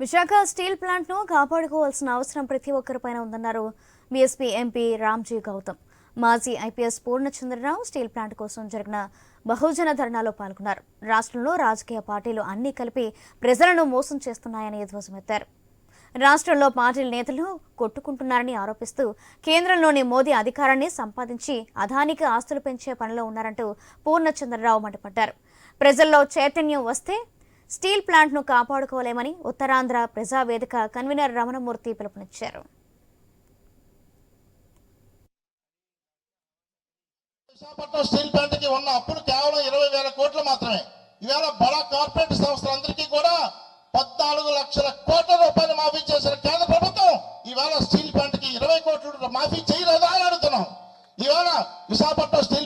Visakha steel ప్లాంట్ను కాపాడుకోవాల్సిన అవసరం ప్రతి ఒక్కరిపైన ఉందన్నారు బీఎస్పీ ఎంపీ రామ్జీ గౌతమ్. మాజీ ఐపీఎస్ పూర్ణచంద్రరావు స్టీల్ ప్లాంట్ కోసం జరిగిన బహుజన ధర్నాలో పాల్గొన్నారు. రాష్ట్రంలో రాజకీయ పార్టీలు అన్నీ కలిపి ప్రజలను మోసం చేస్తున్నాయని ధ్వజమెత్తారు. రాష్ట్రంలో పార్టీల నేతలు కొట్టుకుంటున్నారని ఆరోపిస్తూ కేంద్రంలోని మోదీ అధికారాన్ని సంపాదించి అధానికి ఆస్తులు పెంచే పనిలో ఉన్నారంటూ పూర్ణచంద్రరావు మండిపడ్డారు. ప్రజల్లో చైతన్యం వస్తే స్టీల్ ప్లాంట్ను కాపాడుకోలేమని ఉత్తరాంధ్ర ప్రజావేదిక కన్వీనర్ రమణమూర్తి పిలుపునిచ్చారు. విశాఖపట్నం స్టీల్ ప్లాంట్కి ఉన్న అప్పులు కేవలం ఇరవై వేల కోట్లు మాత్రమే. ఇవాళ బడా కార్పొరేట్ సంస్థలందరికీ కూడా పద్నాలుగు లక్షల కోట్ల రూపాయలు మాఫీ చేసిన కేంద్ర ప్రభుత్వం. ఇవాళ స్టీల్ ప్లాంట్కి ఇరవై కోట్లు మాఫీ చేయలేదా అని అడుగుతున్నాం. ఇవాళ విశాఖపట్నం స్టీల్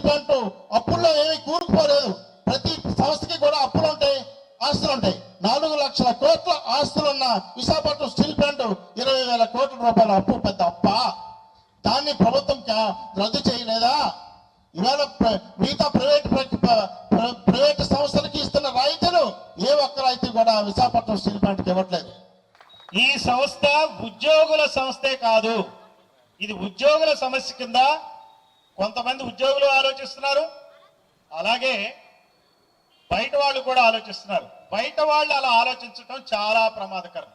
ఆస్తులు ఉంటాయి. నాలుగు లక్షల కోట్ల ఆస్తులున్న విశాఖపట్నం స్టీల్ ప్లాంట్ ఇరవై వేల కోట్ల రూపాయల అప్పు పెద్ద అప్ప. దాన్ని ప్రభుత్వం రద్దు చేయలేదా? ఇవాళ ప్ర- మిగతా ప్రైవేట్ ప్రైవేట్ సంస్థలకి ఇస్తున్న రాయితీలు ఏ ఒక్క రాయితీ కూడా విశాఖపట్నం స్టీల్ ప్లాంట్కి ఇవ్వట్లేదు. ఈ సంస్థ ఉద్యోగుల సంస్థే కాదు. ఇది ఉద్యోగుల సమస్య కింద కొంతమంది ఉద్యోగులు ఆలోచిస్తున్నారు. అలాగే బయట వాళ్ళు కూడా ఆలోచిస్తున్నారు. బయట వాళ్ళు అలా ఆలోచించడం చాలా ప్రమాదకరం.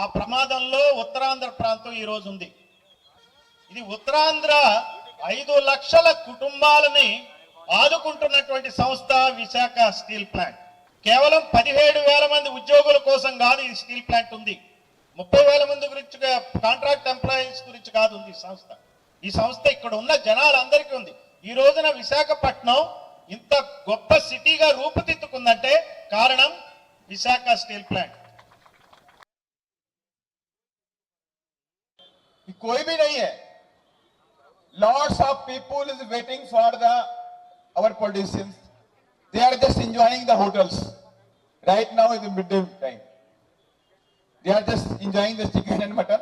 ఆ ప్రమాదంలో ఉత్తరాంధ్ర ప్రాంతం ఈ ఉంది. ఇది ఉత్తరాంధ్ర ఐదు లక్షల కుటుంబాలని ఆదుకుంటున్నటువంటి సంస్థ విశాఖ స్టీల్ ప్లాంట్. కేవలం పదిహేడు వేల మంది ఉద్యోగుల కోసం కాదు ఈ స్టీల్ ప్లాంట్ ఉంది. ముప్పై వేల మంది గురించి కాంట్రాక్ట్ ఎంప్లాయీస్ గురించి కాదు ఉంది ఈ సంస్థ. ఈ సంస్థ ఇక్కడ ఉన్న జనాలందరికీ ఉంది. ఈ రోజున విశాఖపట్నం ఇంత గొప్ప సిటీగా రూపుదిద్దుకుందంటే కారణం విశాఖ స్టీల్ ప్లాంట్ कि कोई भी नहीं है lots of people is waiting for the our politicians they are just enjoying the hotels right now is the midday time they are just enjoying the chicken and mutton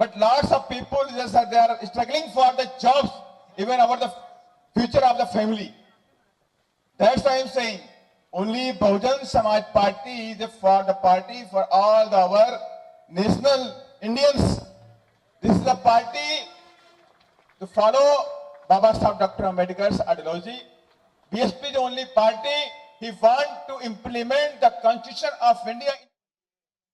but lots of people just are they are struggling for the jobs even about the future of the family Why i'm saying only Bahujan Samaj Party is for the party for all the our national Indians this is the party to follow Baba Sahib Dr. Ambedkar's ideology. BSP is the only party he want to implement the constitution of India.